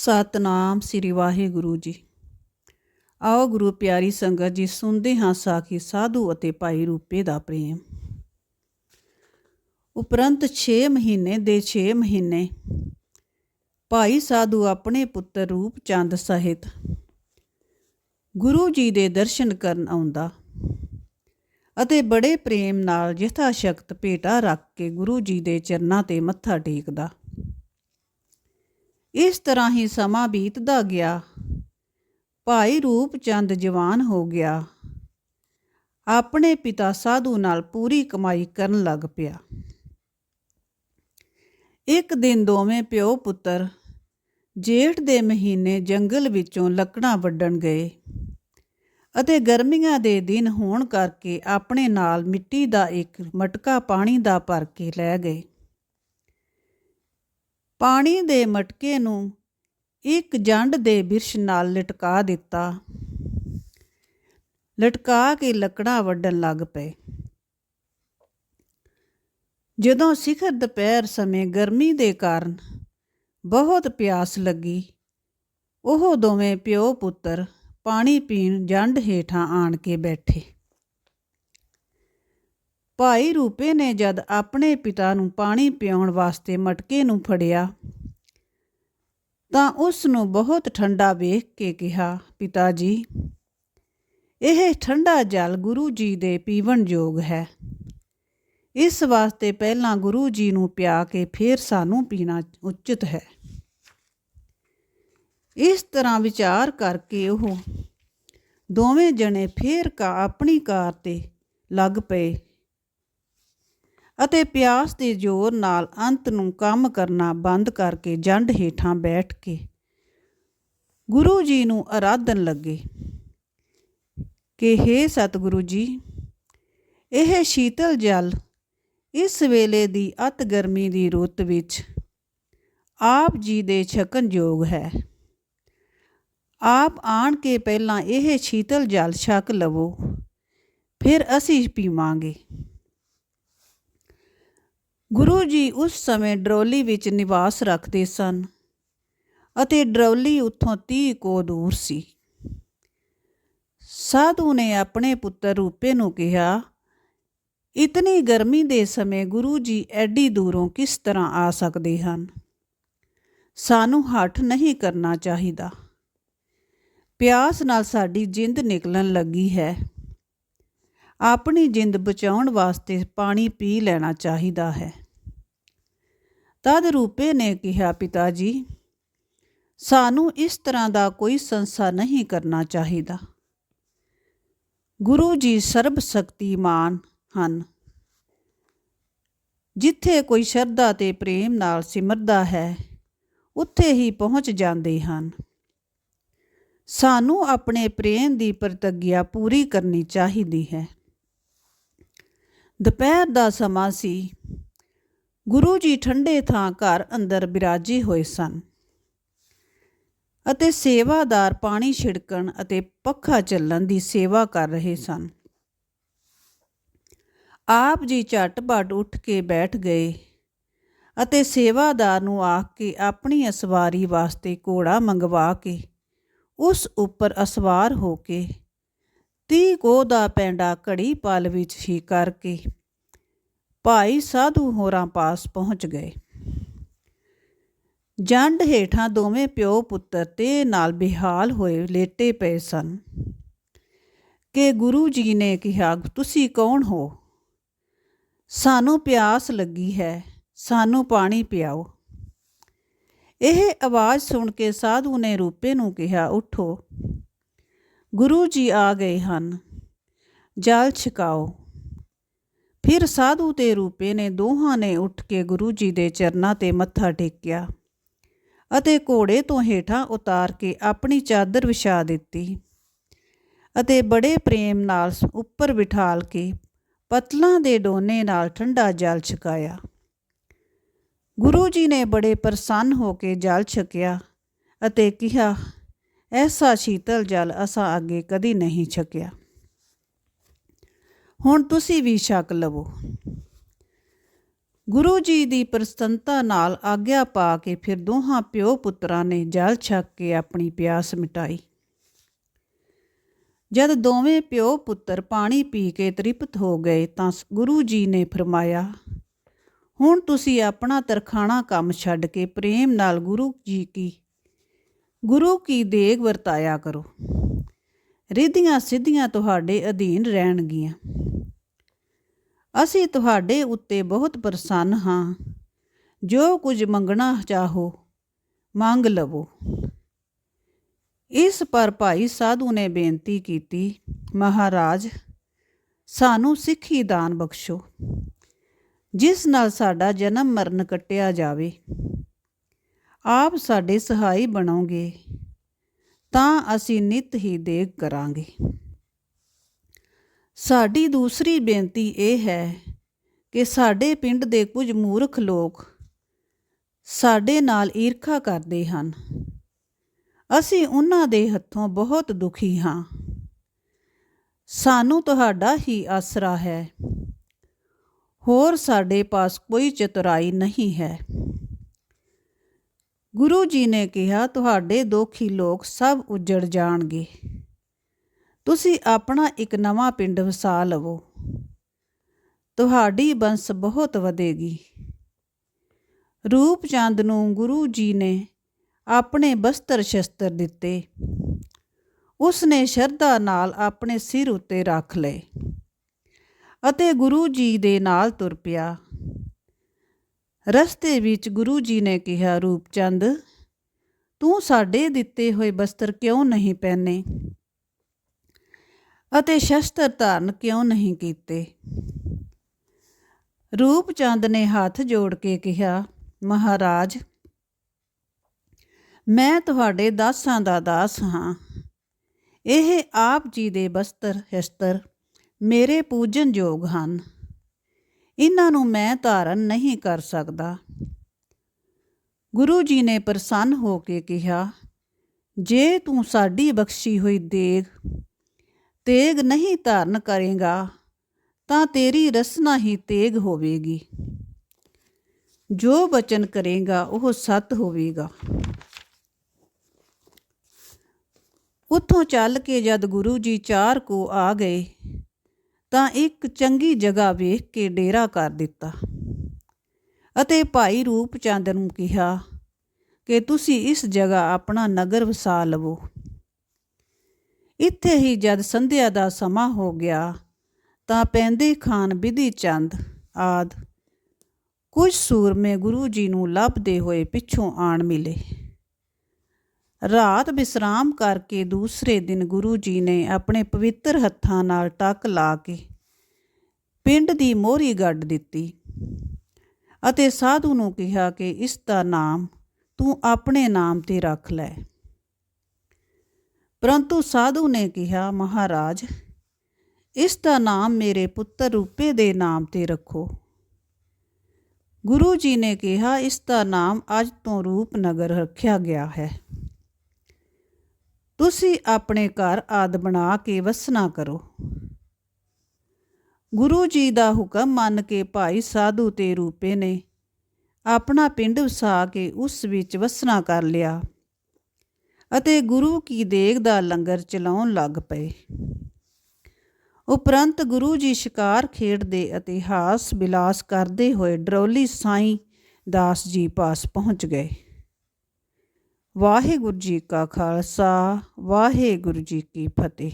ਸਤਨਾਮ ਸ੍ਰੀ ਵਾਹਿਗੁਰੂ ਜੀ। ਆਓ ਗੁਰੂ ਪਿਆਰੀ ਸੰਗਤ ਜੀ, ਸੁਣਦੇ ਹਾਂ ਸਾਖੀ ਸਾਧੂ ਅਤੇ ਭਾਈ ਰੂਪੇ ਦਾ ਪ੍ਰੇਮ। ਉਪਰੰਤ 6 ਮਹੀਨੇ ਦੇ 6 ਮਹੀਨੇ ਭਾਈ ਸਾਧੂ ਆਪਣੇ ਪੁੱਤਰ ਰੂਪ ਚੰਦ ਸਹਿਤ ਗੁਰੂ ਜੀ ਦੇ ਦਰਸ਼ਨ ਕਰਨ ਆਉਂਦਾ ਅਤੇ ਬੜੇ ਪ੍ਰੇਮ ਨਾਲ ਯਥਾ ਸ਼ਕਤ ਭੇਟਾ ਰੱਖ ਕੇ ਗੁਰੂ ਜੀ ਦੇ ਚਰਨਾਂ ਤੇ ਮੱਥਾ ਟੇਕਦਾ। ਇਸ ਤਰ੍ਹਾਂ ਹੀ ਸਮਾਂ ਬੀਤਦਾ ਗਿਆ। ਭਾਈ ਰੂਪ ਚੰਦ ਜਵਾਨ ਹੋ ਗਿਆ। ਆਪਣੇ ਪਿਤਾ ਸਾਧੂ ਨਾਲ ਪੂਰੀ ਕਮਾਈ ਕਰਨ ਲੱਗ ਪਿਆ। ਇੱਕ ਦਿਨ ਦੋਵੇਂ ਪਿਓ ਪੁੱਤਰ ਜੇਠ ਦੇ ਮਹੀਨੇ ਜੰਗਲ ਵਿੱਚੋਂ ਲੱਕੜਾਂ ਵੱਢਣ ਗਏ ਅਤੇ ਗਰਮੀਆਂ ਦੇ ਦਿਨ ਹੋਣ ਕਰਕੇ ਆਪਣੇ ਨਾਲ ਮਿੱਟੀ ਦਾ ਇੱਕ ਮਟਕਾ ਪਾਣੀ ਦਾ ਭਰ ਕੇ ਲੈ ਗਏ। ਪਾਣੀ ਦੇ ਮਟਕੇ ਨੂੰ ਇੱਕ ਜੰਡ ਦੇ ਬਿਰਸ਼ ਨਾਲ ਲਟਕਾ ਦਿੱਤਾ। ਲਟਕਾ ਕੇ ਲੱਕੜਾਂ ਵੱਢਣ ਲੱਗ ਪਏ। ਜਦੋਂ ਸਿਖਰ ਦੁਪਹਿਰ ਸਮੇਂ ਗਰਮੀ ਦੇ ਕਾਰਨ ਬਹੁਤ ਪਿਆਸ ਲੱਗੀ, ਉਹ ਦੋਵੇਂ ਪਿਓ ਪੁੱਤਰ ਪਾਣੀ ਪੀਣ ਜੰਡ ਹੇਠਾਂ ਆਣ ਕੇ ਬੈਠੇ। ਭਾਈ ਰੂਪੇ ਨੇ ਜਦ ਆਪਣੇ ਪਿਤਾ ਨੂੰ ਪਾਣੀ ਪਿਉਣ ਵਾਸਤੇ ਮਟਕੇ ਨੂੰ ਫੜਿਆ ਤਾਂ ਉਸ ਨੂੰ ਬਹੁਤ ਠੰਡਾ ਵੇਖ ਕੇ ਕਿਹਾ ਪਿਤਾ ਜੀ ਇਹ ਠੰਡਾ ਜਲ ਗੁਰੂ ਜੀ ਦੇ ਪੀਵਣ ਯੋਗ ਹੈ। ਇਸ ਵਾਸਤੇ ਪਹਿਲਾਂ ਗੁਰੂ ਜੀ ਨੂੰ ਪਿਆ ਕੇ ਫਿਰ ਸਾਨੂੰ ਪੀਣਾ ਉਚਿਤ ਹੈ। ਇਸ ਤਰ੍ਹਾਂ ਵਿਚਾਰ ਕਰਕੇ ਉਹ ਦੋਵੇਂ ਜਣੇ ਫੇਰ ਕਾ ਆਪਣੀ ਕਾਰ ਤੇ ਲੱਗ ਪਏ। ਅਤੇ ਪਿਆਸ ਦੇ ਜ਼ੋਰ ਨਾਲ ਅੰਤ ਨੂੰ ਕੰਮ ਕਰਨਾ ਬੰਦ ਕਰਕੇ ਜੰਡ ਹੇਠਾਂ ਬੈਠ ਕੇ ਗੁਰੂ ਜੀ ਨੂੰ ਆਰਾਧਨ ਲੱਗੇ ਕਿ हे ਸਤਿਗੁਰੂ ਜੀ, ਇਹ ਸ਼ੀਤਲ ਜਲ ਇਸ ਵੇਲੇ ਦੀ ਅਤ ਗਰਮੀ ਦੀ ਰੁੱਤ ਵਿੱਚ ਆਪ ਜੀ ਦੇ ਛਕਣ ਯੋਗ ਹੈ। ਆਪ ਆਣ ਕੇ ਪਹਿਲਾਂ ਇਹ ਸ਼ੀਤਲ ਜਲ ਛਕ ਲਵੋ, ਫਿਰ ਅਸੀਂ ਪੀਵਾਂਗੇ। ਗੁਰੂ ਜੀ ਉਸ ਸਮੇਂ ਡਰੋਲੀ ਵਿੱਚ ਨਿਵਾਸ ਰੱਖਦੇ ਸਨ ਅਤੇ ਡਰੋਲੀ ਉੱਥੋਂ 30 ਕੋ ਦੂਰ ਸੀ। ਸਾਧੂ ਨੇ ਆਪਣੇ ਪੁੱਤਰ ਰੂਪੇ ਨੂੰ ਕਿਹਾ, ਇਤਨੀ ਗਰਮੀ ਦੇ ਸਮੇਂ ਗੁਰੂ ਜੀ ਐਡੀ ਦੂਰੋਂ ਕਿਸ ਤਰ੍ਹਾਂ ਆ ਸਕਦੇ ਹਨ? ਸਾਨੂੰ ਹੱਠ ਨਹੀਂ ਕਰਨਾ ਚਾਹੀਦਾ। ਪਿਆਸ ਨਾਲ ਸਾਡੀ ਜਿੰਦ ਨਿਕਲਣ ਲੱਗੀ ਹੈ। ਆਪਣੀ ਜਿੰਦ ਬਚਾਉਣ ਵਾਸਤੇ ਪਾਣੀ ਪੀ ਲੈਣਾ ਚਾਹੀਦਾ ਹੈ। ਤਦ ਰੂਪੇ ਨੇ ਕਿਹਾ, ਪਿਤਾ ਜੀ, ਸਾਨੂੰ ਇਸ ਤਰ੍ਹਾਂ ਦਾ ਕੋਈ ਸੰਸਾ ਨਹੀਂ ਕਰਨਾ ਚਾਹੀਦਾ। ਗੁਰੂ ਜੀ ਸਰਬ ਸ਼ਕਤੀਮਾਨ ਹਨ। ਜਿੱਥੇ ਕੋਈ ਸ਼ਰਧਾ ਤੇ ਪ੍ਰੇਮ ਨਾਲ ਸਿਮਰਦਾ ਹੈ, ਉੱਥੇ ਹੀ ਪਹੁੰਚ ਜਾਂਦੇ ਹਨ। ਸਾਨੂੰ ਆਪਣੇ ਪ੍ਰੇਮ ਦੀ ਪ੍ਰਤੱਗਿਆ ਪੂਰੀ ਕਰਨੀ ਚਾਹੀਦੀ ਹੈ। ਦੁਪਹਿਰ ਦਾ ਸਮਾਂ ਸੀ। ਗੁਰੂ ਜੀ ਠੰਡੇ ਥਾਂ ਘਰ ਅੰਦਰ ਬਿਰਾਜੀ ਹੋਏ ਸਨ ਅਤੇ ਸੇਵਾਦਾਰ ਪਾਣੀ ਛਿੜਕਣ ਅਤੇ ਪੱਖਾ ਚੱਲਣ ਦੀ ਸੇਵਾ ਕਰ ਰਹੇ ਸਨ। ਆਪ ਜੀ ਝਟਪਟ ਉੱਠ ਕੇ ਬੈਠ ਗਏ ਅਤੇ ਸੇਵਾਦਾਰ ਨੂੰ ਆਖ ਕੇ ਆਪਣੀ ਅਸਵਾਰੀ ਵਾਸਤੇ ਘੋੜਾ ਮੰਗਵਾ ਕੇ ਉਸ ਉੱਪਰ ਅਸਵਾਰ ਹੋ ਕੇ ਤੀ ਕੋ ਦਾ ਪੈਂਡਾ ਘੜੀ ਪਲ ਵਿੱਚ ਹੀ ਕਰਕੇ ਭਾਈ ਸਾਧੂ ਹੋਰਾਂ ਪਾਸ ਪਹੁੰਚ ਗਏ। ਜੰਡ ਹੇਠਾਂ ਦੋਵੇਂ ਪਿਓ ਪੁੱਤਰ ਤੇ ਨਾਲ ਬਿਹਾਲ ਹੋਏ ਲੇਟੇ ਪਏ ਸਨ। ਕਿ ਗੁਰੂ ਜੀ ਨੇ ਕਿਹਾ, ਤੁਸੀਂ ਕੌਣ ਹੋ? ਸਾਨੂੰ ਪਿਆਸ ਲੱਗੀ ਹੈ, ਸਾਨੂੰ ਪਾਣੀ ਪਿਆਓ। ਇਹ ਆਵਾਜ਼ ਸੁਣ ਕੇ ਸਾਧੂ ਨੇ ਰੂਪੇ ਨੂੰ ਕਿਹਾ, ਉਠੋ। ਗੁਰੂ ਜੀ ਆ ਗਏ ਹਨ। ਜਲ ਛਕਾਓ। ਫਿਰ ਸਾਧੂ ਤੇ ਰੂਪੇ ਨੇ ਦੋਹਾਂ ਨੇ ਉੱਠ ਕੇ ਗੁਰੂ ਜੀ ਦੇ ਚਰਨਾਂ ਤੇ ਮੱਥਾ ਟੇਕਿਆ ਅਤੇ ਘੋੜੇ ਤੋਂ ਹੇਠਾਂ ਉਤਾਰ ਕੇ ਆਪਣੀ ਚਾਦਰ ਵਿਛਾ ਦਿੱਤੀ ਅਤੇ ਬੜੇ ਪ੍ਰੇਮ ਨਾਲ ਉੱਪਰ ਬਿਠਾਲ ਕੇ ਪਤਲਾਂ ਦੇ ਡੋਨੇ ਨਾਲ ਠੰਡਾ ਜਲ ਛਕਾਇਆ। ਗੁਰੂ ਜੀ ਨੇ ਬੜੇ ਪ੍ਰਸੰਨ ਹੋ ਕੇ ਜਲ ਛਕਿਆ ਅਤੇ ਕਿਹਾ, ਐਸਾ ਸ਼ੀਤਲ ਜਲ ਅਸਾਂ ਅੱਗੇ ਕਦੀ ਨਹੀਂ ਛਕਿਆ। ਹੁਣ ਤੁਸੀਂ ਵੀ ਛਕ ਲਵੋ। ਗੁਰੂ ਜੀ ਦੀ ਪ੍ਰਸੰਨਤਾ ਨਾਲ ਆਗਿਆ ਪਾ ਕੇ ਫਿਰ ਦੋਹਾਂ ਪਿਓ ਪੁੱਤਰਾਂ ਨੇ ਜਲ ਛਕ ਕੇ ਆਪਣੀ ਪਿਆਸ ਮਿਟਾਈ। ਜਦ ਦੋਵੇਂ ਪਿਓ ਪੁੱਤਰ ਪਾਣੀ ਪੀ ਕੇ ਤ੍ਰਿਪਤ ਹੋ ਗਏ ਤਾਂ ਸ- ਗੁਰੂ ਜੀ ਨੇ ਫਰਮਾਇਆ, ਹੁਣ ਤੁਸੀਂ ਆਪਣਾ ਤਰਖਾਣਾ ਕੰਮ ਛੱਡ ਕੇ ਪ੍ਰੇਮ ਨਾਲ ਗੁਰੂ ਜੀ ਕੀ, ਗੁਰੂ ਕੀ ਦੇਗ ਵਰਤਾਇਆ ਕਰੋ। ਰਿੱਧੀਆਂ ਸਿੱਧੀਆਂ ਤੁਹਾਡੇ ਅਧੀਨ ਰਹਿਣਗੀਆਂ। ਅਸੀਂ ਤੁਹਾਡੇ ਉੱਤੇ ਬਹੁਤ ਪ੍ਰਸੰਨ ਹਾਂ। ਜੋ ਕੁਝ ਮੰਗਣਾ ਚਾਹੋ, ਮੰਗ ਲਵੋ। ਇਸ ਪਰ ਭਾਈ ਸਾਧੂ ਨੇ ਬੇਨਤੀ ਕੀਤੀ, ਮਹਾਰਾਜ, ਸਾਨੂੰ ਸਿੱਖੀ ਦਾਨ ਬਖਸ਼ੋ, ਜਿਸ ਨਾਲ ਸਾਡਾ ਜਨਮ ਮਰਨ ਕੱਟਿਆ ਜਾਵੇ। ਆਪ ਸਾਡੇ ਸਹਾਈ ਬਣੋਗੇ, ਤਾਂ ਅਸੀਂ ਨਿਤ ਹੀ ਦੇਖ ਕਰਾਂਗੇ। ਸਾਡੀ ਦੂਸਰੀ ਬੇਨਤੀ ਇਹ ਹੈ ਕਿ ਸਾਡੇ ਪਿੰਡ ਦੇ ਕੁਝ ਮੂਰਖ ਲੋਕ ਸਾਡੇ ਨਾਲ ਈਰਖਾ ਕਰਦੇ ਹਨ। ਅਸੀਂ ਉਹਨਾਂ ਦੇ ਹੱਥੋਂ ਬਹੁਤ ਦੁਖੀ ਹਾਂ। ਸਾਨੂੰ ਤੁਹਾਡਾ ਹੀ ਆਸਰਾ ਹੈ। ਹੋਰ ਸਾਡੇ ਪਾਸ ਕੋਈ ਚਤੁਰਾਈ ਨਹੀਂ ਹੈ। ਗੁਰੂ ਜੀ ਨੇ ਕਿਹਾ, ਤੁਹਾਡੇ ਦੋਖੀ ਲੋਕ ਸਭ ਉਜੜ ਜਾਣਗੇ। ਤੁਸੀਂ ਆਪਣਾ ਇੱਕ ਨਵਾਂ ਪਿੰਡ ਵਸਾ ਲਵੋ। ਤੁਹਾਡੀ ਬੰਸ ਬਹੁਤ ਵਧੇਗੀ। ਰੂਪ ਚੰਦ ਨੂੰ ਗੁਰੂ ਜੀ ਨੇ ਆਪਣੇ ਬਸਤਰ ਸ਼ਸਤਰ ਦਿੱਤੇ। ਉਸ ਨੇ ਸ਼ਰਧਾ ਨਾਲ ਆਪਣੇ ਸਿਰ ਉੱਤੇ ਰੱਖ ਲਏ ਅਤੇ ਗੁਰੂ ਜੀ ਦੇ ਨਾਲ ਤੁਰ ਪਿਆ। ਰਸਤੇ ਵਿੱਚ ਗੁਰੂ ਜੀ ਨੇ ਕਿਹਾ ਰੂਪਚੰਦ ਤੂੰ ਸਾਡੇ ਦਿੱਤੇ ਹੋਏ ਬਸਤਰ ਕਿਉਂ ਨਹੀਂ ਪਹਿਨੇ? ਅਤੇ ਸ਼ਸਤਰ ਧਾਰਨ ਕਿਉਂ ਨਹੀਂ ਕੀਤੇ? ਰੂਪ ਚੰਦ ਨੇ ਹੱਥ ਜੋੜ ਕੇ ਕਿਹਾ, ਮਹਾਰਾਜ, ਮੈਂ ਤੁਹਾਡੇ ਦਾਸਾਂ ਦਾ ਦਾਸ ਹਾਂ। ਇਹ ਆਪ ਜੀ ਦੇ ਬਸਤਰ, ਸ਼ਸਤਰ ਮੇਰੇ ਪੂਜਨਯੋਗ ਹਨ। ਇਹਨਾਂ ਨੂੰ ਮੈਂ ਧਾਰਨ ਨਹੀਂ ਕਰ ਸਕਦਾ ਗੁਰੂ ਜੀ ਨੇ ਪ੍ਰਸੰਨ ਹੋ ਕੇ ਕਿਹਾ, ਜੇ ਤੂੰ ਸਾਡੀ ਬਖਸ਼ੀ ਹੋਈ ਦੇਗ ਤੇਗ ਨਹੀਂ ਧਾਰਨ ਕਰੇਗਾ, ਤਾਂ ਤੇਰੀ ਰਸਨਾ ਹੀ ਤੇਗ ਹੋਵੇਗੀ। ਜੋ ਬਚਨ ਕਰੇਗਾ, ਉਹ ਸਤ ਹੋਵੇਗਾ। ਉੱਥੋਂ ਚੱਲ ਕੇ ਜਦ ਗੁਰੂ ਜੀ ਚਾਰ ਕੋ ਆ ਗਏ, ਤਾਂ ਇੱਕ ਚੰਗੀ ਜਗ੍ਹਾ ਵੇਖ ਕੇ ਡੇਰਾ ਕਰ ਦਿੱਤਾ। ਅਤੇ ਭਾਈ ਰੂਪ ਚੰਦ ਨੂੰ ਕਿਹਾ ਕਿ ਤੁਸੀਂ ਇਸ ਜਗ੍ਹਾ ਆਪਣਾ ਨਗਰ ਵਸਾ ਲਵੋ। ਇੱਥੇ ਹੀ ਜਦ ਸੰਧਿਆ ਦਾ ਸਮਾਂ ਹੋ ਗਿਆ, ਤਾਂ ਪੈਂਦੇ ਖਾਨ ਬਿਧੀ ਚੰਦ, ਆਦ। ਕੁਝ ਸੂਰਮੇ ਗੁਰੂ ਜੀ ਨੂੰ ਲੱਭਦੇ ਹੋਏ ਪਿੱਛੋਂ ਆਣ ਮਿਲੇ। ਰਾਤ ਵਿਸਰਾਮ ਕਰਕੇ ਦੂਸਰੇ ਦਿਨ ਗੁਰੂ ਜੀ ਨੇ ਆਪਣੇ ਪਵਿੱਤਰ ਹੱਥਾਂ ਨਾਲ ਟੱਕ ਲਾ ਕੇ ਪਿੰਡ ਦੀ ਮੋਹਰੀ ਗੱਡ ਦਿੱਤੀ ਅਤੇ ਸਾਧੂ ਨੂੰ ਕਿਹਾ ਕਿ ਇਸ ਦਾ ਨਾਮ ਤੂੰ ਆਪਣੇ ਨਾਮ ਤੇ ਰੱਖ ਲੈ। ਪਰੰਤੂ ਸਾਧੂ ਨੇ ਕਿਹਾ, ਮਹਾਰਾਜ, ਇਸ ਦਾ ਨਾਮ ਮੇਰੇ ਪੁੱਤਰ ਰੂਪੇ ਦੇ ਨਾਮ ਤੇ ਰੱਖੋ। ਗੁਰੂ ਜੀ ਨੇ ਕਿਹਾ, ਇਸ ਦਾ ਨਾਮ ਅੱਜ ਤੋਂ ਰੂਪਨਗਰ ਰੱਖਿਆ ਗਿਆ ਹੈ। ਤੁਸੀਂ ਆਪਣੇ ਘਰ ਆਦ ਬਣਾ ਕੇ ਵਸਣਾ ਕਰੋ। ਗੁਰੂ ਜੀ ਦਾ ਹੁਕਮ ਮੰਨ ਕੇ ਭਾਈ ਸਾਧੂ ਤੇ ਰੂਪੇ ਨੇ ਆਪਣਾ ਪਿੰਡ ਵਸਾ ਕੇ ਉਸ ਵਿੱਚ ਵਸਣਾ ਕਰ ਲਿਆ। ਅਤੇ ਗੁਰੂ ਕੀ ਦੇਗ ਦਾ ਲੰਗਰ ਚਲਾਉਣ ਲੱਗ ਪਏ। ਉਪਰੰਤ ਗੁਰੂ ਜੀ ਸ਼ਿਕਾਰ ਖੇਡਦੇ ਅਤੇ ਹਾਸ ਬਿਲਾਸ ਕਰਦੇ ਹੋਏ ਡਰੌਲੀ ਸਾਈਂ ਦਾਸ ਜੀ ਪਾਸ ਪਹੁੰਚ ਗਏ। ਵਾਹਿਗੁਰੂ ਜੀ ਕਾ ਖਾਲਸਾ, ਵਾਹਿਗੁਰੂ ਜੀ ਕੀ ਫਤਿਹ।